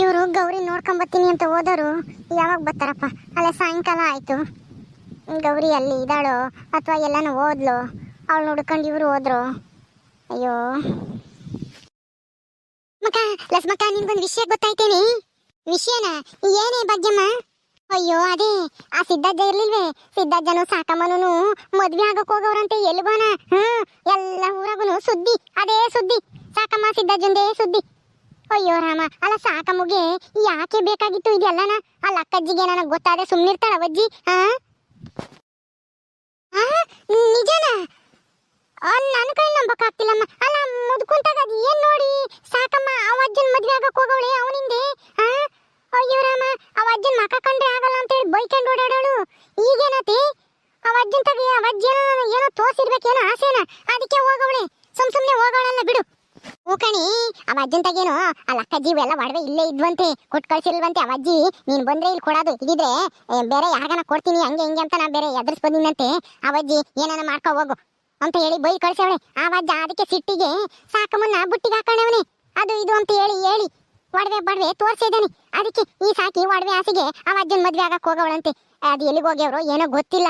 ಇವರು ಗೌರಿ ನೋಡ್ಕೊಂಬತ್ತೀನಿ ಅಂತ ಹೋದರು ಯಾವಾಗ ಬರ್ತಾರಪ್ಪ? ಅಲ್ಲೇ ಸಾಯಂಕಾಲ ಆಯಿತು. ಗೌರಿ ಅಲ್ಲಿ ಇದ್ದಾಳೋ ಅಥವಾ ಎಲ್ಲಾನು ಓದ್ಲು ಅವಳು ನೋಡ್ಕೊಂಡು ಇವರು ಹೋದ್ರು. ಅಯ್ಯೋ. ಮಕ್ಕ ಲಸ್ಮಕ್ಕ, ನಿನ್ಗೊಂದು ವಿಷಯ ಗೊತ್ತಾಯ್ತೇನೆ? ವಿಷಯನ? ಏನೇ ಭಾಗ್ಯಮ್ಮ? ಅಯ್ಯೋ, ಅದೇ. ಆ ಸಿದ್ಧಜ್ಜ ಇರ್ಲಿಲ್ವೇ? ಸಿದ್ಧಜ್ಜನು ಸಾಕಮ್ಮನೂ ಮದ್ವೆ ಆಗಕ್ ಹೋಗವ್ರಂತೆ ಎಲ್ಗೋನ ಹ್ಮ್, ಎಲ್ಲ ಊರಾಗುನು ಸುದ್ದಿ, ಅದೇ ಸುದ್ದಿ. ಸಾಕಮ್ಮ ಸಿದ್ಧಜ್ಜಂದೇ ಸುದ್ದಿ. ಅಯ್ಯೋ ರಾಮ ಅಲ್ಲ ಸಾಕಮ್ಮಗೆ ಯಾಕೆ ಬೇಕಾಗಿತ್ತು ಇದೆಲ್ಲನ? ಅಲ್ಲ ಅಕ್ಕಜ್ಜಿಗೆ ನನಗೆ ಗೊತ್ತಾದೆ ಸುಮ್ನಿರ್ತಾಳ ಅವಜ್ಜಿ ಆ, ನಿಜನಾ? ನನ್ನ ಕೈ ನಂಬಕ್ಕಾಗ್ತಿಲ್ಲಮ್ಮ. ಅಲ್ಲ ಮುದ್ಕೊಂತಾಗ ಅದು ಏನ್ ನೋಡಿ? ಸಾಕಮ್ಮ ಅವ ಅಜ್ಜನ್ ಮದ್ವೆ ಆಗಕ್ ಹೋಗವಳೆ ಅವನಿಂದೆ ಆ? ಅಯ್ಯೋ ರಾಮ ಅವ ಅಜ್ಜನ್ ಮಕ ಕಂಡ್ರೆ ಆಗಲ್ಲ ಅಂತ ಹೇಳಿ ಬೈಕೊಂಡು ಓಡಾಡೋಳು. ಈಗೇನತಿ ಅವ ಅಜ್ಜನ್ ತಗ ಅವ ಅಜ್ಜಿ ಏನೋ ತೋರ್ಸಿರ್ಬೇಕೇನೋ ಆಸೆನ? ಅದಕ್ಕೆ ಹೋಗವಳೆ. ಸುಮ್ ಸುಮ್ನೆ ಹೋಗೋಳಲ್ಲ ಬಿಡು. ಕಣಿ, ಅವ ಅಜ್ಜಂತಾಗೇನು ಆ ಲಕ್ಕ ಜೀವ ಎಲ್ಲ ಒಡವೆ ಇಲ್ಲೇ ಇದ್ವಂತೆ ಕೊಟ್ಟು ಕಳ್ಸಿಲ್ವಂತೆ ಅವ ಅಜ್ಜಿ. ನೀನ್ ಬಂದ್ರೆ ಇಲ್ಲಿ ಕೊಡೋದು ಇದಿದ್ರೆ ಬೇರೆ ಯಾರಿಗಾನ ಕೊಡ್ತೀನಿ, ಹಂಗೆ ಹಿಂಗೆ ಅಂತ ನಾ ಬೇರೆ ಎದುರಿಸ್ ಬಂದಿನಂತೆ ಅವಜ್ಜಿ ಏನಾನ ಮಾಡ್ಕೊ ಹೋಗು ಅಂತ ಹೇಳಿ ಬೈ ಕಳ್ಸವಳೆ ಆವಜ್ಜ ಅದಕ್ಕೆ ಸಿಟ್ಟಿಗೆ ಮುನ್ನ ಬುಟ್ಟಿಗೆ ಹಾಕೊಂಡವನೆ. ಅದು ಇದು ಅಂತ ಹೇಳಿ ಹೇಳಿ, ಒಡವೆ ಬಡವೆ ತೋರ್ಸಿದ್ದೇನೆ ಅದಕ್ಕೆ ಈ ಸಾಕಿ ಒಡವೆ ಆಸೆಗೆ ಆ ಅಜ್ಜನ್ ಮದ್ವೆ ಆಗಕ್ಕೆ ಹೋಗವಳಂತೆ. ಅದು ಎಲ್ಲಿಗೆ ಹೋಗ್ಯವ್ರೋ ಏನೋ ಗೊತ್ತಿಲ್ಲ.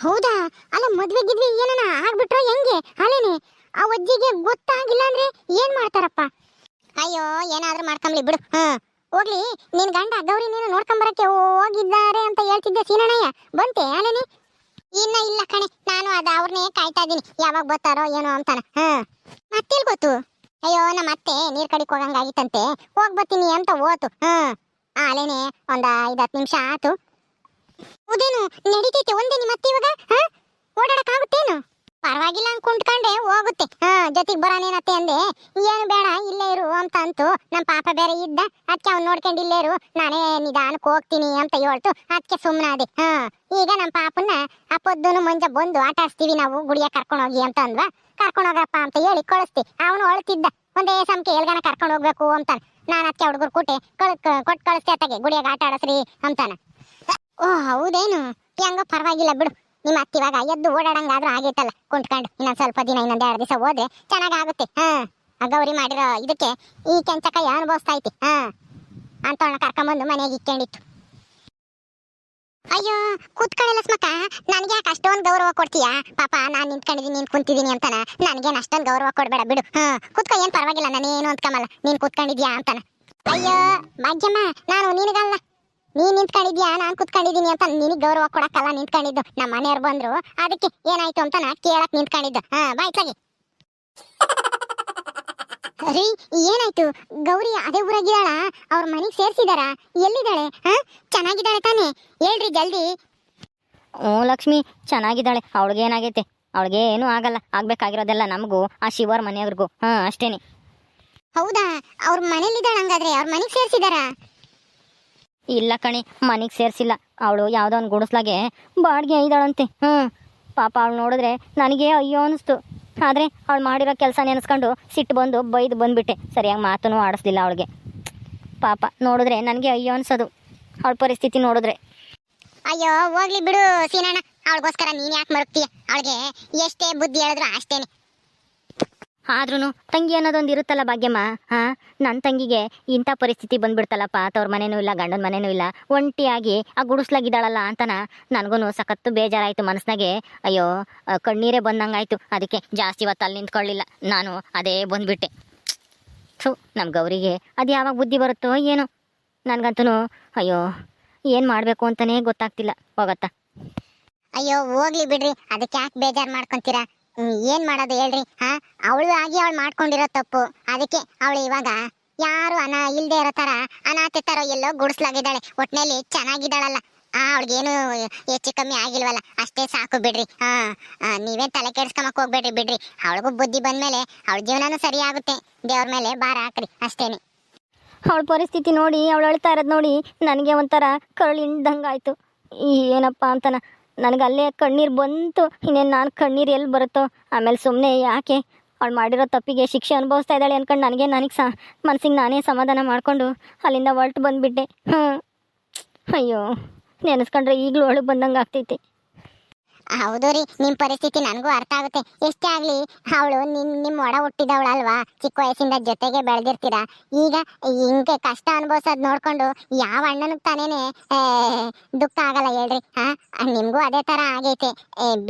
ಹೌದಾ? ಅಲ್ಲ ಮದ್ವೆ ಗಿದ್ವೆ ಏನನ ಆಗ್ಬಿಟ್ರೋ ಹೆಂಗೆ? ಅಲ್ಲೇನೆ ಆ ಅಜ್ಜಿಗೆ ಗೊತ್ತಾಗಿಲ್ಲ ಅಂದ್ರೆ ಏನ್ ಮಾಡ್ತಾರಪ್ಪ? ಅಯ್ಯೋ, ಏನಾದ್ರೂ ಮಾಡ್ಕೊಂಬ್ಲಿ ಬಿಡು. ಹ. ಹೋಗ್ಲಿ. ನಿನ್ ಗಂಡ ಗೌರಿ ನೀನು ನೋಡ್ಕೊಂಬರಕ್ಕೆ ಹೋಗಿದ್ದಾರೆ ಅಂತ ಹೇಳ್ತಿದ್ದೆ ಸೀನಣ್ಣಯ್ಯ. ಬಂತೆ ಅಲ್ಲೇನೆ ಇನ್ನ ಇಲ್ಲ ಕಣೆ. ನಾನು ಅದ ಅವ್ರನ್ನೇ ಕಾಯ್ತಾ ಇದೀನಿ ಯಾವಾಗ ಬರ್ತಾರೋ ಏನೋ ಅಂತಾನ. ಹಾ. ಮತ್ತೆಲ್ ಗೊತ್ತು? ಅಯ್ಯೋ, ನಮ್ಮ ಅತ್ತೆ ನೀರ್ ಕಡಿಕ್ ಹೋಗಂಗಾಗಿತ್ತಂತೆ. ಹೋಗ್ ಬರ್ತೀನಿ ಅಂತ ಓತು ಹಾ. ಅಲ್ಲೇನೆ ಒಂದ್ ಐದ್ ಹತ್ತು ನಿಮಿಷ ಆತು. ಹೌದೇನು? ನಡೀತೈತೆ, ಒಂದೇ ನಿಮ್ಮ ಅತ್ತೆ ಇವಾಗ? ಹಾ? ಓಡಾಡಕ್ಕಾಗುತ್ತೇನು? ಪರವಾಗಿಲ್ಲ ಅಂತ ಕುಂಟ್ಕೊಂಡೆ ಹೋಗುತ್ತೆ. ಹಾ, ಜೊತೆಗೆ ಬರೋನೇನತ್ತೆ ಅಂದೆ, ಏನು ಬೇಡ, ಇಲ್ಲೇ ಇರು ಅಂತ ಅಂತು ನಮ್ಮ ಪಾಪ ಬೇರೆ ಇದ್ದ ಅದಕ್ಕೆ ಅವ್ನು ನೋಡ್ಕೊಂಡು ಇಲ್ಲೇ ಇರು. ನಾನೇ ನಿಧಾನಕ್ಕೆ ಹೋಗ್ತೀನಿ ಅಂತ ಹೇಳ್ತು. ಅದಕ್ಕೆ ಸುಮ್ಮನೆ ಅದೇ ಹಾ, ಈಗ ನಮ್ಮ ಪಾಪನ್ನ ಅಪ್ಪದ್ದು ಮುಂಜೆ ಬಂದು ಆಟ ನಾವು ಗುಡಿಯ ಕರ್ಕೊಂಡು ಹೋಗಿ ಅಂತ ಅಂದ್ವಾ ಕರ್ಕೊಂಡು ಹೋಗಪ್ಪ ಅಂತ ಹೇಳಿ ಕಳಿಸ್ತಿ. ಅವನು ಅಳ್ತಿದ್ದ. ಒಂದೇ ಸಮಕ್ಕೆ ಎಲ್ಗಾನ ಕರ್ಕೊಂಡು ಹೋಗ್ಬೇಕು ಅಂತ ನಾನು ಅದಕ್ಕೆ ಹುಡುಗರು ಕೂಟೆ, ಕಳ್ ಕೊಟ್ಟು ಕಳಿಸ್ತೇ ಅತ್ತಗೆ, ಗುಡಿಯಾಗ ಆಟ ಆಡಸ್ರಿ ಅಂತಾನ. ಓ, ಹೌದೇನು? ಹೆಂಗ ಪರವಾಗಿಲ್ಲ ಬಿಡು. ನಿಮ್ಮ ಅತ್ತಿ ಇವಾಗ ಎದ್ದು ಓಡಾಡಂಗಾದ್ರೂ ಆಗೈತಲ್ಲ ಕುಂಟ್ಕೊಂಡು ಇನ್ನೊಂದ್ ಸ್ವಲ್ಪ ದಿನ, ಇನ್ನೊಂದ್ ಎರಡು ದಿವಸ ಹೋದ್ರೆ ಚೆನ್ನಾಗಾಗುತ್ತೆ. ಹಾ ಗೌರಿ ಮಾಡಿರೋ ಇದಕ್ಕೆ ಈ ಕೆಂಚಕ ಅನುಭವಿಸ್ತಾ ಐತಿ? ಹಾ ಅಂತವನ್ನ ಕರ್ಕೊಂಬಂದು ಮನೆಗೆ ಇಕ್ಕೊಂಡಿತ್ತು. ಅಯ್ಯೋ, ಕೂತ್ಕೊಳ್ಳಲ್ಲ ಸ್ಮಕ್ಕ. ನನಗೆ ಯಾಕೆ ಅಷ್ಟೊಂದು ಗೌರವ ಕೊಡ್ತೀಯಾ? ಪಾಪ, ನಾನು ನಿಂತ್ಕೊಂಡಿದ್ದೀನಿ ನೀನು ಕುಂತಿದ್ದೀನಿ ಅಂತಾನ. ನನಗೇನು ಅಷ್ಟೊಂದು ಗೌರವ ಕೊಡ್ಬೇಡ, ಬಿಡು. ಹಾಂ, ಕೂತ್ಕೊ, ಏನ್ ಪರವಾಗಿಲ್ಲ, ನಾನೇನು ಅಂತಕಮಲ್ಲ ನೀನ್ ಕೂತ್ಕೊಂಡಿದ್ಯಾ ಅಂತಾನ. ಅಯ್ಯೋ, ಭಾಗ್ಯಮ್ಮ, ನಾನು ನಿನಗಲ್ಲ. ನೀನ್ ನಿಂತ್ಕೊಂಡಿದ್ಯಾ? ನಾನ್ ಕುತ್ಕೊಂಡಿದೀನಿ ಅಂತ ನಿನಗ್ ಗೌರವ ಕೊಡಕ್ಕಲ್ಲ ನಿಂತ್ಕೊಂಡಿದ್ದು. ನಮ್ಮ ಮನೆಯವ್ರು ಬಂದ್ರು ಅದಕ್ಕೆ ಏನಾಯ್ತು ಅಂತ ನಾ ಕೇಳಕ್ ನಿಂತ್ಕೊಂಡಿದ್ದು. ಹಾ ಬಾಯ್ತಾಗಿ ರೀ ಏನಾಯ್ತು? ಗೌರಿ ಅದೇ ಊರಾಗಿದ್ದಾಳ? ಅವ್ರ ಮನೆಗ್ ಸೇರ್ಸಿದಾರ? ಎಲ್ಲಿದ್ದಾಳೆ? ಹಾ ಚೆನ್ನಾಗಿದ್ದಾಳೆ ತಾನೇ? ಹೇಳ್ರಿ ಜಲ್ದಿ. ಓ ಲಕ್ಷ್ಮಿ ಚೆನ್ನಾಗಿದ್ದಾಳೆ. ಅವಳಿಗೆ ಏನಾಗೈತೆ? ಅವಳಿಗೆ ಏನೂ ಆಗಲ್ಲ. ಆಗ್ಬೇಕಾಗಿರೋದೆಲ್ಲ ನಮಗೂ ಆ ಶಿವರ ಮನೆಯವ್ರಿಗೂ. ಹಾಂ ಅಷ್ಟೇನೆ. ಹೌದಾ? ಅವ್ರ ಮನೇಲಿದ್ದಾಳ ಹಂಗಾದ್ರೆ ಅವ್ರ ಮನೆಗ್ ಸೇರ್ಸಿದಾರ? ಇಲ್ಲ ಕಣಿ, ಮನೆಗೆ ಸೇರಿಸಿಲ್ಲ. ಅವಳು ಯಾವುದೋ ಒಂದು ಗುಡಿಸ್ಲಾಗೆ ಬಾಡಿಗೆ ಐದಾಳಂತೆ. ಹ್ಞೂ ಪಾಪ ಅವಳು ನೋಡಿದ್ರೆ ನನಗೆ ಅಯ್ಯೋ ಅನಿಸ್ತು. ಆದರೆ ಅವಳು ಮಾಡಿರೋ ಕೆಲಸ ನೆನೆಸ್ಕೊಂಡು ಸಿಟ್ಟು ಬಂದು ಬೈದು ಬಂದುಬಿಟ್ಟೆ. ಸರಿಯಾಗಿ ಮಾತೂ ಆಡಿಸ್ಲಿಲ್ಲ ಅವಳಿಗೆ. ಪಾಪ ನೋಡಿದ್ರೆ ನನಗೆ ಅಯ್ಯೋ ಅನಿಸೋದು. ಅವಳ ಪರಿಸ್ಥಿತಿ ನೋಡಿದ್ರೆ. ಅಯ್ಯೋ, ಹೋಗ್ಲಿ ಬಿಡು ಸೀನಣ್ಣ. ಅವಳಿಗೋಸ್ಕರ ನೀನ್ ಯಾಕೆ ಮರುಗ್ತೀಯ ಅವಳಿಗೆ ಎಷ್ಟೇ ಬುದ್ಧಿ ಹೇಳಿದ್ರು ಅಷ್ಟೇನೆ. ಆದ್ರೂ ತಂಗಿ ಅನ್ನೋದೊಂದು ಇರುತ್ತಲ್ಲ ಭಾಗ್ಯಮ್ಮ? ಹಾಂ? ನನ್ನ ತಂಗಿಗೆ ಇಂಥ ಪರಿಸ್ಥಿತಿ ಬಂದ್ಬಿಡ್ತಲ್ಲಪ್ಪ. ತವ್ರ ಮನೇನೂ ಇಲ್ಲ, ಗಂಡನ ಮನೇನೂ ಇಲ್ಲ. ಒಂಟಿಯಾಗಿ ಆ ಗುಡಿಸ್ಲಾಗಿದ್ದಾಳಲ್ಲ ಅಂತನ ನನಗೂ ಸಖತ್ತು ಬೇಜಾರಾಯಿತು ಮನಸ್ನಾಗೆ. ಅಯ್ಯೋ ಕಣ್ಣೀರೇ ಬಂದಂಗಾಯ್ತು. ಅದಕ್ಕೆ ಜಾಸ್ತಿ ಇವತ್ತು ಅಲ್ಲಿ ನಿಂತ್ಕೊಳ್ಳಿಲ್ಲ. ನಾನು ಅದೇ ಬಂದ್ಬಿಟ್ಟೆ. ಥು ನಮ್ಮ ಗೌರಿಗೆ ಅದು ಯಾವಾಗ ಬುದ್ಧಿ ಬರುತ್ತೋ ಏನು. ನನಗಂತೂ ಅಯ್ಯೋ, ಏನು ಮಾಡಬೇಕು ಅಂತಲೇ ಗೊತ್ತಾಗ್ತಿಲ್ಲ. ಹೋಗತ್ತಾ? ಅಯ್ಯೋ, ಹೋಗ್ಲಿ ಬಿಡ್ರಿ. ಅದಕ್ಕೆ ಯಾಕೆ ಬೇಜಾರು ಮಾಡ್ಕೊಂತೀರಾ? ಏನ್ ಮಾಡೋದು ಹೇಳ್ರಿ? ಹಾ ಅವಳು ಆಗಿ ಅವಳು ಮಾಡ್ಕೊಂಡಿರೋ ತಪ್ಪು. ಅದಕ್ಕೆ ಅವಳು ಇವಾಗ ಯಾರು ಅನ ಇಲ್ದೇ ಇರೋ ತರ ಅನಾಥ ತರ ಎಲ್ಲೋ ಗುಡಿಸ್ಲಾಗಿದ್ದಾಳೆ. ಒಟ್ನಲ್ಲಿ ಚೆನ್ನಾಗಿದ್ದಾಳಲ್ಲ. ಆ ಅವಳಿಗೇನು ಹೆಚ್ಚು ಕಮ್ಮಿ ಆಗಿಲ್ವಲ್ಲ. ಅಷ್ಟೇ ಸಾಕು ಬಿಡ್ರಿ. ಹಾ ಆ, ನೀವೇನ್ ತಲೆ ಕೆಡ್ಸ್ಕೊಂಬಕ್ ಹೋಗ್ಬೇಡ್ರಿ ಬಿಡ್ರಿ. ಅವಳಿಗೂ ಬುದ್ಧಿ ಬಂದ್ಮೇಲೆ ಅವಳ ಜೀವನನೂ ಸರಿ ಆಗುತ್ತೆ. ದೇವ್ರ ಮೇಲೆ ಭಾರ ಹಾಕ್ರಿ ಅಷ್ಟೇನೆ. ಅವಳ ಪರಿಸ್ಥಿತಿ ನೋಡಿ ಅವಳು ಅಳ್ತಾ ಇರೋದು ನೋಡಿ ನನಗೆ ಒಂಥರ ಕರುಳಿಂದಂಗಾಯ್ತು. ಏನಪ್ಪ ಅಂತನ? ನನಗೆ ಅಲ್ಲೇ ಕಣ್ಣೀರು ಬಂತು. ಇನ್ನೇನು ನಾನು ಕಣ್ಣೀರು ಎಲ್ಲಿ ಬರುತ್ತೋ? ಆಮೇಲೆ ಸುಮ್ಮನೆ ಯಾಕೆ? ಅವಳು ಮಾಡಿರೋ ತಪ್ಪಿಗೆ ಶಿಕ್ಷೆ ಅನುಭವಿಸ್ತಾ ಇದ್ದಾಳೆ ಅನ್ಕೊಂಡು ನನಗೆ ನನಗೆ ಸ ಮನಸ್ಸಿಗೆ ನಾನೇ ಸಮಾಧಾನ ಮಾಡಿಕೊಂಡು ಅಲ್ಲಿಂದ ಹೊರಟು ಬಂದುಬಿಟ್ಟೆ. ಹ್ಞೂ ಅಯ್ಯೋ. ನೆನೆಸ್ಕೊಂಡ್ರೆ ಈಗಲೂ ಅಳು ಬಂದಂಗೆ ಆಗ್ತೈತೆ. ಹೌದು ರೀ, ನಿಮ್ ಪರಿಸ್ಥಿತಿ ನನಗೂ ಅರ್ಥ ಆಗುತ್ತೆ. ಎಷ್ಟೇ ಆಗಲಿ, ಅವಳು ನಿಮ್ ನಿಮ್ಮ ಒಡ ಹುಟ್ಟಿದವಳಲ್ವಾ? ಚಿಕ್ಕ ವಯಸ್ಸಿಂದ ಜೊತೆಗೆ ಬೆಳೆದಿರ್ತೀರಾ? ಈಗ ಹಿಂಗೆ ಕಷ್ಟ ಅನುಭವಿಸೋದು ನೋಡಿಕೊಂಡು ಯಾವ ಅಣ್ಣನಿಗೆ ತಾನೇ ದುಃಖ ಆಗಲ್ಲ ಹೇಳ್ರಿ. ಹಾಂ, ನಿಮಗೂ ಅದೇ ತರ ಆಗೈತೆ.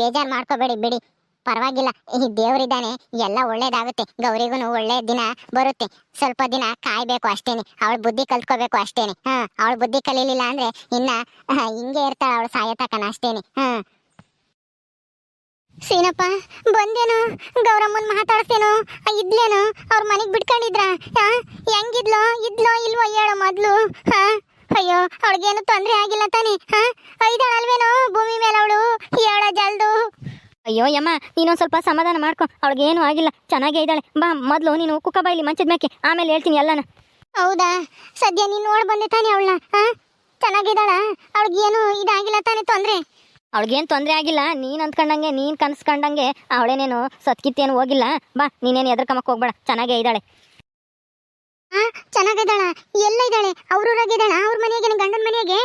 ಬೇಜಾರು ಮಾಡ್ಕೋಬೇಡಿ, ಬಿಡಿ. ಪರವಾಗಿಲ್ಲ, ಈ ದೇವರಿದ್ದಾನೆ ಎಲ್ಲ ಒಳ್ಳೇದಾಗುತ್ತೆ. ಗೌರಿಗೂ ಒಳ್ಳೆ ದಿನ ಬರುತ್ತೆ. ಸ್ವಲ್ಪ ದಿನ ಕಾಯಬೇಕು ಅಷ್ಟೇನೆ. ಅವಳು ಬುದ್ಧಿ ಕಲ್ತ್ಕೋಬೇಕು ಅಷ್ಟೇನೆ. ಹಾಂ, ಅವಳು ಬುದ್ಧಿ ಕಲೀಲಿಲ್ಲ ಅಂದ್ರೆ ಇನ್ನ ಹಿಂಗೆ ಇರ್ತಾಳೆ ಅವಳು ಸಾಯತಕ್ಕನ ಅಷ್ಟೇನೆ. ಹಾ. ಸೀನಪ್ಪ ಬಂದೇನು? ಗೌರಮ್ಮನ್ ಮಾತಾಡ್ತೇನು ಇದ್ಲೇನು? ಅವ್ರ ಮನೆಗ್ ಬಿಟ್ಕೊಂಡಿದ್ರ? ಹೆಂಗಿದ್ಲೋ ಇದ್ಲೋ ಇಲ್ವೋ ಹೇಳೋ ಮೊದ್ಲು. ಹಾ? ಅಯ್ಯೋ ಅವಳಿಗೇನು ತೊಂದ್ರೆ ಆಗಿಲ್ಲ ತಾನೆ? ಹಾ? ಐದಾಳಲ್ವೇನೋ ಭೂಮಿ ಮೇಲೆ ಅವಳು? ಹೇಳೋ ಜಲ್ದು. ಅಯ್ಯೋ ಯಮ್ಮ ನೀನೊಂದ್ ಸ್ವಲ್ಪ ಸಮಾಧಾನ ಮಾಡ್ಕೊ. ಅವಳಿಗೇನು ಆಗಿಲ್ಲ. ಚೆನ್ನಾಗೇ ಇದ್ದಾಳೆ. ಬಾ ಮೊದಲು ನೀನು ಕುಕ್ಕ ಬಾಯಿಲಿ ಮಂಚದ ಮೇಕೆ. ಆಮೇಲೆ ಹೇಳ್ತೀನಿ ಎಲ್ಲನ. ಹೌದಾ? ಸದ್ಯ ನೀನು ನೋಡ್ಬಂದೆ ತಾನೆ ಅವಳನ್ನ ಹಾ? ಚೆನ್ನಾಗಿದ್ದಾಳ? ಅವಳಿಗೇನು ಇದಾಗಿಲ್ಲ ತಾನೆ ತೊಂದ್ರೆ? ಅವಳಿಗೇನು ತೊಂದರೆ ಆಗಿಲ್ಲ ನೀನ್ ಅಂದ್ಕೊಂಡಂಗೆ ನೀನ್ ಕನ್ಸ್ಕೊಂಡಂಗೆ ಅವಳೇನೇನು ಸತ್ಕಿತ್ತೇನು ಹೋಗಿಲ್ಲ. ಬಾ ನೀನೇನು ಎದ್ರಕಮಕ್ ಹೋಗ್ಬೇಡ ಚೆನ್ನಾಗೇ ಇದ್ದಾಳೆ. ಹಾ ಚೆನ್ನಾಗಿದ್ದಾಳ ಎಲ್ಲ ಇದ್ದಾಳೆ ಅವ್ರೂರಾಗಿದ್ದಾಳ ಅವ್ರ ಮನೆಗೆ ಗಂಡನ ಮನೆಗೆ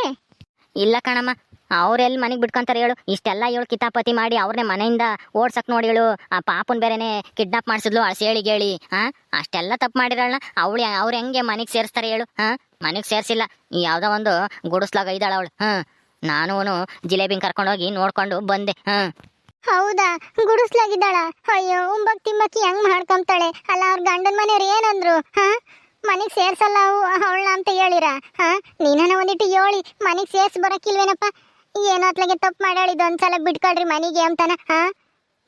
ಇಲ್ಲ ಕಣಮ್ಮ ಅವ್ರೆಲ್ಲಿ ಮನೆಗೆ ಬಿಟ್ಕೊಂತಾರೆ ಹೇಳು ಇಷ್ಟೆಲ್ಲ ಹೇಳು ಕಿತಾಪತಿ ಮಾಡಿ ಅವ್ರನ್ನೇ ಮನೆಯಿಂದ ಓಡ್ಸಕ್ ನೋಡಿ ಹೇಳು. ಆ ಪಾಪನ್ ಬೇರೆನೆ ಕಿಡ್ನಾಪ್ ಮಾಡಿಸಿದ್ಲು ಅಳ್ಸೇಳಿ ಗೇಳಿ ಹಾಂ ಅಷ್ಟೆಲ್ಲ ತಪ್ಪು ಮಾಡಿರಲ್ಲ ಅವಳು ಅವ್ರು ಹೆಂಗೆ ಮನೆಗೆ ಸೇರಿಸ್ತಾರೆ ಹೇಳು ಹಾ ಮನೆಗೆ ಸೇರಿಸಿಲ್ಲ ಯಾವುದೋ ಒಂದು ಗುಡಿಸ್ಲಾಗ ಇದ್ದಾಳ ಅವಳು ಹಾ ನಾನು ಜಿಲೇಬಿನ ಕರ್ಕೊಂಡೋಗಿ ನೋಡ್ಕೊಂಡು ಬಂದೆ, ಹಾಂ. ಹೌದಾ? ಗುಡಿಸ್ಲಾಗಿದ್ದಾಳ? ಅಯ್ಯೋ, ಉಂಬಕ್ ತಿಂಬಕ್ಕಿ ಹೆಂಗ್ ಮಾಡ್ಕೊಂತಾಳೆ? ಅಲ್ಲ, ಅವ್ರ ಗಂಡನ ಮನೆಯವ್ರು ಏನಂದ್ರು, ಹ? ಮನೆಗ್ ಸೇರ್ಸಲ್ಲ ಅವಳ ಅಂತ ಹೇಳಿರ, ಹ? ನೀನ ಒಂದಿಟ್ಟು ಹೇಳಿ, ಮನೆಗ್ ಸೇರ್ಸ್ ಬರಕ್ಕಿಲ್ವೇನಪ್ಪ? ಏನೋ ಅತ್ಲಾಗೆ ತಪ್ಪು ಮಾಡಾಳ ಒಂದ್ಸಲ ಬಿಟ್ಕೊಳ್ರಿ ಮನೆಗೆ ಅಂತಾನ, ಹಾ?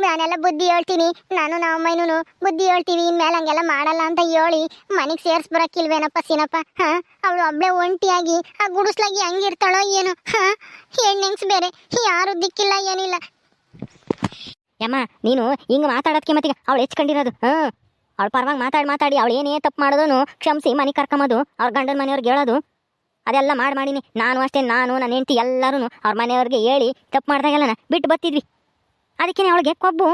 ನಾನೆಲ್ಲ ಬುದ್ಧಿ ಹೇಳ್ತೀನಿ. ನಾನು ನಮ್ಮ ಅಮ್ಮನೂ ಬುದ್ಧಿ ಹೇಳ್ತೀವಿ. ಇನ್ಮೇಲೆ ಹಂಗೆಲ್ಲ ಮಾಡಲ್ಲ ಅಂತ ಹೇಳಿ ಮನೆಗೆ ಸೇರ್ಸ್ ಬರಕಿಲ್ವೇನಪ್ಪ ಸೀನಪ್ಪ? ಹಾ? ಅವಳು ಒಬ್ಳೆ ಒಂಟಿಯಾಗಿ, ಆ ಗುಡಿಸ್ಲಾಗಿ ಹೆಂಗಿರ್ತಾಳೋ ಏನು? ಹಾ? ಹೆಣ್ಣೆಂಗ್ಸ್ ಬೇರೆ. ಯಾರು ದಿಕ್ಕಿಲ್ಲ, ಏನಿಲ್ಲ. ಯಮ್ಮ, ನೀನು ಹಿಂಗೆ ಮಾತಾಡೋದಕ್ಕೆ ಮತ್ತೆ ಅವಳು ಹೆಚ್ಕೊಂಡಿರೋದು ಹಾ? ಅವಳು ಪರವಾಗಿ ಮಾತಾಡಿ ಮಾತಾಡಿ ಅವಳು ಏನೇ ತಪ್ಪು ಮಾಡೋದನ್ನು ಕ್ಷಮಿಸಿ ಮನೆ ಕರ್ಕೊಂಬೋದು ಅವ್ರ ಗಂಡನ ಮನೆಯವ್ರಿಗೆ ಹೇಳೋದು. ಅದೆಲ್ಲ ಮಾಡಿ ಮಾಡೀನಿ ನಾನು ಅಷ್ಟೇ, ನಾನು ನನ್ನ ಹೆಂಡತಿ ಎಲ್ಲರೂ ಅವ್ರ ಮನೆಯವ್ರಿಗೆ ಹೇಳಿ ತಪ್ಪು ಮಾಡ್ದಾಗೆಲ್ಲ ಬಿಟ್ಟು ಬರ್ತಿದ್ವಿ. ಅದಕ್ಕೆ ಅವಳಿಗೆ ಕೊಬ್ಬು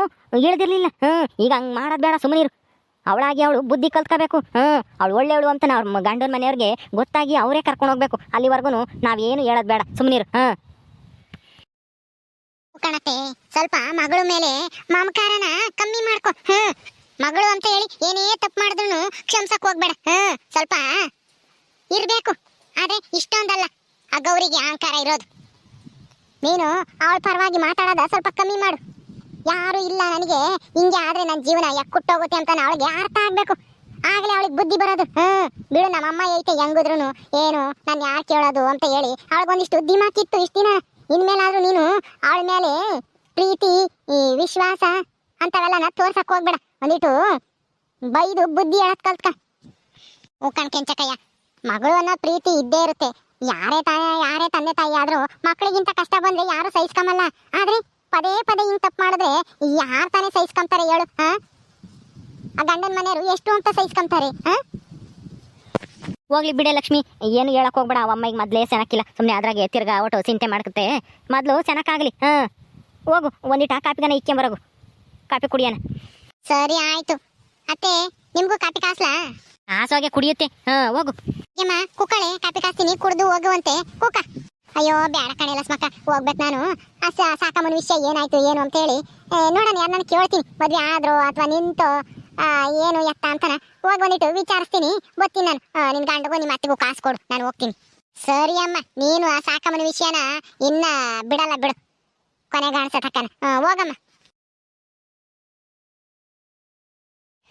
ಇಳ್ದಿರ್ಲಿಲ್ಲ. ಹ್ಞೂ ಈಗ ಹಂಗೆ ಮಾಡೋದು ಬೇಡ ಸುಮ್ಮನಿರು ಅವಳಾಗಿ ಅವಳು ಬುದ್ಧಿ ಕಲ್ತ್ಕೋಬೇಕು. ಹ್ಞೂ ಅವಳು ಒಳ್ಳೆಯವಳು ಅಂತ ಅವ್ರ ಗಂಡನ ಮನೆಯವ್ರಿಗೆ ಗೊತ್ತಾಗಿ ಅವರೇ ಕರ್ಕೊಂಡು ಹೋಗ್ಬೇಕು. ಅಲ್ಲಿವರೆಗೂ ನಾವೇನು ಹೇಳೋದು ಬೇಡ ಸುಮ್ಮನಿರು ಹಾಂ ಕಣತೆ, ಸ್ವಲ್ಪ ಮಗಳು ಮೇಲೆ ಮಮಕಾರನ ಕಮ್ಮಿ ಮಾಡ್ಕೊ. ಹ್ಮ್, ಮಗಳು ಅಂತ ಹೇಳಿ ಏನೇ ತಪ್ಪು ಮಾಡಿದ್ರು ಕ್ಷಮಿಸಕ್ ಹೋಗ್ಬೇಡ. ಹ್ಮ್, ಸ್ವಲ್ಪ ಇರಬೇಕು. ಅದೇ ಇಷ್ಟೊಂದಲ್ಲ, ಆ ಗೌರಿಗೆ ಅಹಂಕಾರ ಇರೋದು. ನೀನು ಅವಳ ಪರವಾಗಿ ಮಾತಾಡೋದ ಸ್ವಲ್ಪ ಕಮ್ಮಿ ಮಾಡು. ಯಾರು ಇಲ್ಲ ನನಗೆ. ಹಿಂಗೆ ಆದ್ರೆ ನನ್ನ ಜೀವನ ಯಾಕುಟ್ಟೋಗುತ್ತೆ ಅಂತ ಅವಳಿಗೆ ಅರ್ಥ ಆಗ್ಬೇಕು. ಆಗ್ಲೇ ಅವಳಿಗೆ ಬುದ್ಧಿ ಬರೋದು. ಹ್ಮ್ ಬಿಡು ನಮ್ಮ ಅಮ್ಮ ಐತೆ ಹೆಂಗಿದ್ರು ಏನು, ನಾನು ಯಾರು ಕೇಳೋದು ಅಂತ ಹೇಳಿ. ಅವಳಿಗೊಂದಿಷ್ಟು ದಿಮಾಕಿತ್ತು ಇಷ್ಟ ದಿನ. ಇನ್ಮೇಲಾದ್ರೂ ನೀನು ಅವಳ ಮೇಲೆ ಪ್ರೀತಿ, ಈ ವಿಶ್ವಾಸ ಅಂತವೆಲ್ಲ ತೋರ್ಸಕ್ ಹೋಗ್ಬೇಡ. ಒಂದಿಟ್ಟು ಬೈದು ಬುದ್ಧಿ ಹೇಳಕ್ ಕಲ್ತ್ಕ. ಉಕ್ಕಣ್ ಕೆಂಚಕಯ್ಯ, ಮಗಳು ಅನ್ನೋ ಪ್ರೀತಿ ಇದ್ದೇ ಇರುತ್ತೆ. ಯಾರೇ ತಾಯ, ಯಾರೇ ತಂದೆ ತಾಯಿ ಆದ್ರೂ ಮಕ್ಕಳಿಗಿಂತ ಕಷ್ಟ ಬಂದ್ರೆ ಯಾರು ಸಹಿಸ್ಕೊಂಬಲ್ಲ ಆದ್ರೆ ಪದೇ ಪದೇ ಹಿಂಗ್ ತಪ್ಪು ಮಾಡಿದ್ರೆ ಯಾರು ತಾನೇ ಸಹಿಸ್ಕೊಂತಾರೆ ಹೇಳು ಹಾ? ಆ ಗಂಡನ ಮನೆಯವರು ಎಷ್ಟು ಅಂತ ಸಹಿಸ್ಕೊಂತಾರೆ ಹಾ? ಹೋಗ್ಲಿ ಬಿಡೆ ಲಕ್ಷ್ಮಿ ಏನು ಹೇಳಕ್ ಹೋಗ್ಬೇಡ ಅವ ಅಮ್ಮಗೆ ಮೊದ್ಲೇ ಚೆನ್ನಾಗಿಲ್ಲ ಸುಮ್ಮನೆ ಅದ್ರಾಗೆ ತಿರ್ಗಾ ಒಟ್ಟು ಚಿಂತೆ ಮಾಡ್ಕತ್ತೆ. ಮೊದಲು ಚೆನ್ನಾಗಾಗಲಿ ಹಾಂ? ಹೋಗು ಒಂದಿಟ್ಟು ಆ ಕಾಪಿಗನ ಇಕ್ಕೊಂಬರೋಗು ಕಾಪಿ ಕುಡಿಯೋಣ. ಸರಿ ಆಯ್ತು. ಅತ್ತೆ ನಿಮಗೂ ಕಾಪಿ ಕಾಸ್ಲಾ? ಆಸೋಗೆ ಕುಡಿಯುತ್ತೆ ಹಾಂ ಹೋಗು. ಯಮ್ಮ ಕುಕ್ಕಳೆ ಕಾಪಿ ಕಾಸ್ತೀನಿ ಕುಡಿದು ಹೋಗುವಂತೆ ಕುಕ್ಕ. ಅಯ್ಯೋ ಬೇಡ ಕಣೆ ಲಸ್ಮಕ್ಕ ಹೋಗ್ಬೇಕು ನಾನು. ಅಸ ಸಾಕಮ್ಮನ ವಿಷಯ ಏನಾಯ್ತು, ಏನು ಅಂತ ಹೇಳಿ. ನೋಡೋಣ ನಾನು ಕೇಳ್ತೀನಿ. ಮದುವೆ ಆದ್ರೂ ಅಥವಾ ನಿಂತು ಏನು ಎತ್ತ ಅಂತಾನ. ಹೋಗಿ ಬಂದಿಟ್ಟು ವಿಚಾರಿಸ್ತೀನಿ. ಗೊತ್ತೀನಿ ನಾನು. ನಿನ್ ಗಂಡಗೂ ನಿಮ್ಮ ಅತ್ತಿಗೂ ಕಾಸು ಕೊಡು. ನಾನು ಹೋಗ್ತೀನಿ. ಸರಿ ಅಮ್ಮ, ನೀನು ಆ ಸಾಕಮ್ಮನ ವಿಷಯನ ಇನ್ನ ಬಿಡಲ್ಲ ಬಿಡು. ಕೊನೆಗೆ ಅನ್ಸತ್ತಕ್ಕನ ಹೋಗಮ್ಮ.